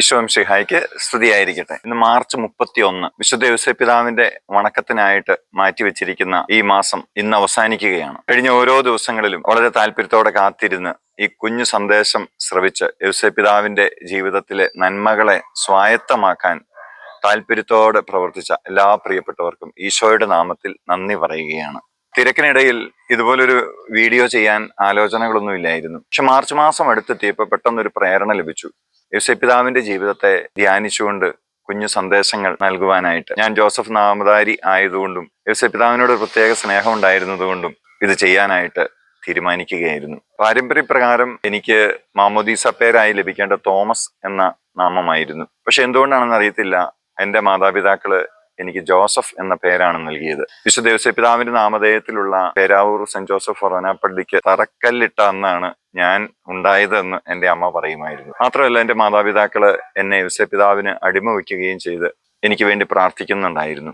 ഈശോം ഷിഹായ്ക്ക് സ്തുതിയായിരിക്കട്ടെ. ഇന്ന് മാർച്ച് മുപ്പത്തി ഒന്ന് വിശുദ്ധ യോസേപ്പ് പിതാവിന്റെ വണക്കത്തിനായിട്ട് മാറ്റിവെച്ചിരിക്കുന്ന ഈ മാസം ഇന്ന് അവസാനിക്കുകയാണ്. കഴിഞ്ഞ ഓരോ ദിവസങ്ങളിലും വളരെ താല്പര്യത്തോടെ കാത്തിരുന്ന് ഈ കുഞ്ഞു സന്ദേശം ശ്രവിച്ച് യോസേപ്പ് പിതാവിന്റെ ജീവിതത്തിലെ നന്മകളെ സ്വായത്തമാക്കാൻ താല്പര്യത്തോടെ പ്രവർത്തിച്ച എല്ലാ പ്രിയപ്പെട്ടവർക്കും ഈശോയുടെ നാമത്തിൽ നന്ദി പറയുകയാണ്. തിരക്കിനിടയിൽ ഇതുപോലൊരു വീഡിയോ ചെയ്യാൻ ആലോചനകളൊന്നും ഇല്ലായിരുന്നു. പക്ഷെ മാർച്ച് മാസം അടുത്തെത്തിയപ്പോൾ പെട്ടെന്നൊരു പ്രേരണ ലഭിച്ചു. യോസേപ്പ് പിതാവിന്റെ ജീവിതത്തെ ധ്യാനിച്ചുകൊണ്ട് കുഞ്ഞു സന്ദേശങ്ങൾ നൽകുവാനായിട്ട്. ഞാൻ ജോസഫ് നാമധാരി ആയതുകൊണ്ടും യേശുപിതാവിനോട് പ്രത്യേക സ്നേഹം ഉണ്ടായിരുന്നതുകൊണ്ടും ഇത് ചെയ്യാനായിട്ട് തീരുമാനിക്കുകയായിരുന്നു. പാരമ്പര്യപ്രകാരം എനിക്ക് മാമോദീസ പേരായി ലഭിക്കേണ്ട തോമസ് എന്ന നാമമായിരുന്നു. പക്ഷെ എന്തുകൊണ്ടാണെന്ന് അറിയത്തില്ല. എന്റെ മാതാപിതാക്കൾ എനിക്ക് ജോസഫ് എന്ന പേരാണ് നൽകിയത്. വിശുദ്ധ പിതാവിന്റെ നാമധേയത്തിലുള്ള പേരാവൂർ സെന്റ് ജോസഫ് ഫൊറോനാപ്പള്ളിക്ക് തറക്കല്ലിട്ട അന്നാണ് ഞാൻ ഉണ്ടായതെന്ന് എന്റെ അമ്മ പറയുമായിരുന്നു. മാത്രമല്ല എന്റെ മാതാപിതാക്കൾ എന്നെ യുസെ പിതാവിന് അടിമ വയ്ക്കുകയും ചെയ്ത് എനിക്ക് വേണ്ടി പ്രാർത്ഥിക്കുന്നുണ്ടായിരുന്നു.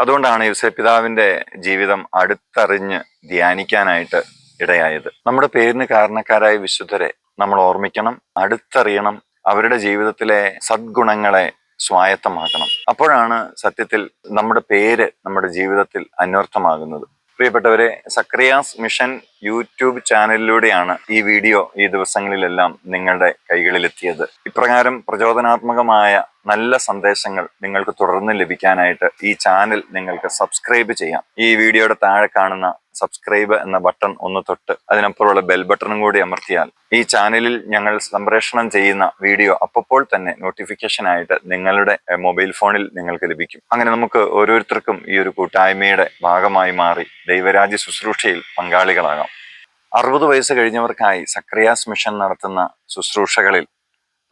അതുകൊണ്ടാണ് യുസെ പിതാവിന്റെ ജീവിതം അടുത്തറിഞ്ഞ് ധ്യാനിക്കാനായിട്ട് ഇടയായത്. നമ്മുടെ പേരിന് കാരണക്കാരായ വിശുദ്ധരെ നമ്മൾ ഓർമ്മിക്കണം അടുത്തറിയണം. അവരുടെ ജീവിതത്തിലെ സദ്ഗുണങ്ങളെ സ്വായത്തമാക്കണം. അപ്പോഴാണ് സത്യത്തിൽ നമ്മുടെ പേര് നമ്മുടെ ജീവിതത്തിൽ അന്വർത്ഥമാകുന്നത്. പ്രിയപ്പെട്ടവരെ സക്രിയാസ് മിഷൻ യൂട്യൂബ് ചാനലിലൂടെയാണ് ഈ വീഡിയോ ഈ ദിവസങ്ങളിലെല്ലാം നിങ്ങളുടെ കൈകളിലെത്തിയത്. ഇപ്രകാരം പ്രചോദനാത്മകമായ നല്ല സന്ദേശങ്ങൾ നിങ്ങൾക്ക് തുടർന്ന് ലഭിക്കാനായിട്ട് ഈ ചാനൽ നിങ്ങൾക്ക് സബ്സ്ക്രൈബ് ചെയ്യാം. ഈ വീഡിയോയുടെ താഴെ കാണുന്ന സബ്സ്ക്രൈബ് എന്ന ബട്ടൺ ഒന്ന് തൊട്ട് അതിനപ്പുറമുള്ള ബെൽ ബട്ടണും കൂടി അമർത്തിയാൽ ഈ ചാനലിൽ ഞങ്ങൾ സംപ്രേഷണം ചെയ്യുന്ന വീഡിയോ അപ്പോൾ തന്നെ നോട്ടിഫിക്കേഷൻ ആയിട്ട് നിങ്ങളുടെ മൊബൈൽ ഫോണിൽ നിങ്ങൾക്ക് ലഭിക്കും. അങ്ങനെ നമുക്ക് ഓരോരുത്തർക്കും ഈ ഒരു കൂട്ടായ്മയുടെ ഭാഗമായി മാറി ദൈവരാജ്യ ശുശ്രൂഷയിൽ പങ്കാളികളാകാം. അറുപത് വയസ്സ് കഴിഞ്ഞവർക്കായി സക്രിയാസ് മിഷൻ നടത്തുന്ന ശുശ്രൂഷകളിൽ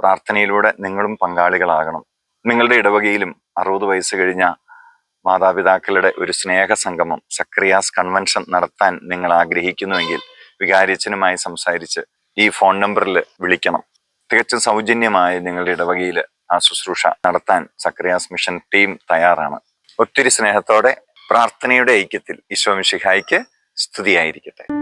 പ്രാർത്ഥനയിലൂടെ നിങ്ങളും പങ്കാളികളാകണം. നിങ്ങളുടെ ഇടവകയിലും അറുപത് വയസ്സ് കഴിഞ്ഞ മാതാപിതാക്കളുടെ ഒരു സ്നേഹ സംഗമം സക്രിയാസ് കൺവെൻഷൻ നടത്താൻ നിങ്ങൾ ആഗ്രഹിക്കുന്നുവെങ്കിൽ വികാരിച്ചനുമായി സംസാരിച്ച് ഈ ഫോൺ നമ്പറിൽ വിളിക്കണം. തികച്ചും സൗജന്യമായി നിങ്ങളുടെ ഇടവകയിൽ ആ ശുശ്രൂഷ നടത്താൻ സക്രിയാസ് മിഷൻ ടീം തയ്യാറാണ്. ഒത്തിരി സ്നേഹത്തോടെ പ്രാർത്ഥനയുടെ ഐക്യത്തിൽ ഈശോ മിഷിഹായിക്ക് സ്തുതിയായിരിക്കട്ടെ.